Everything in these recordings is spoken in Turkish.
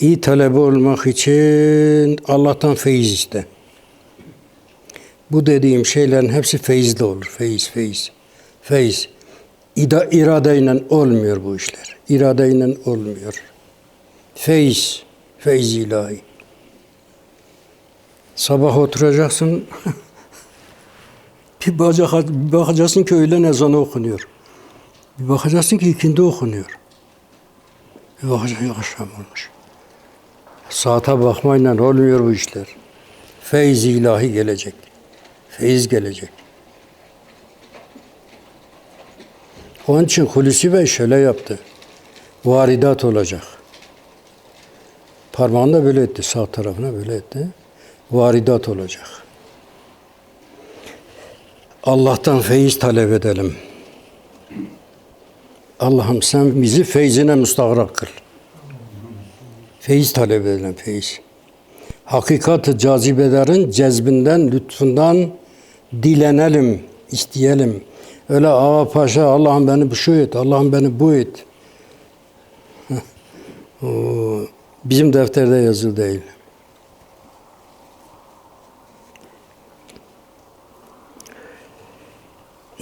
İyi talebe olmak için Allah'tan feyiz iste. Bu dediğim şeylerin hepsi feyizle olur. Feyiz, feyiz, feyiz. İda, iradeyle olmuyor bu işler. İradeyle olmuyor. Feyiz, feyiz ilahi. Sabah oturacaksın, bir, bacak, bir bakacaksın ki öğlen ezanı okunuyor. Bir bakacaksın ki ikindi okunuyor. Bir bakacaksın ki akşam olmuş. Saate bakmayla olmuyor bu işler. Feyz ilahi gelecek. Feyiz gelecek. Onun için Hulusi Bey şöyle yaptı. Varidat olacak. Parmağını da böyle etti. Sağ tarafına böyle etti. Varidat olacak. Allah'tan feyiz talep edelim. Allah'ım sen bizi feyzine müstahrak kıl. Feyiz talep edelim, feyiz. Hakikat-ı cazibelerin cezbinden, lütfundan dilenelim, isteyelim. Öyle ağa paşa Allah'ım beni şu et, Allah'ım beni bu et. bizim defterde yazılı değil.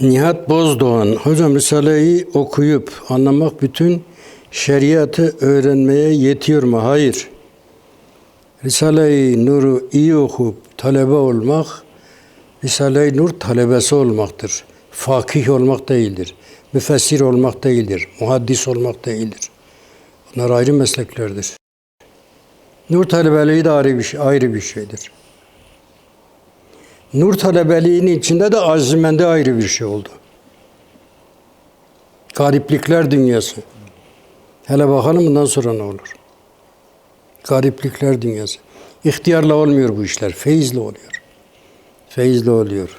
Nihat Bozdoğan, hocam Risale'yi okuyup anlamak bütün şeriatı öğrenmeye yetiyor mu? Hayır. Risale-i Nur'u iyi okuyup talebe olmak, Risale-i Nur talebesi olmaktır. Fakih olmak değildir. Müfessir olmak değildir. Muhaddis olmak değildir. Bunlar ayrı mesleklerdir. Nur talebeliği de ayrı bir, şey, ayrı bir şeydir. Nur talebeliğinin içinde de azimende ayrı bir şey oldu. Gariplikler dünyası. Hele bakalım bundan sonra ne olur. Gariplikler dünyası. İhtiyarla olmuyor bu işler. Feyizle oluyor. Feyizle oluyor.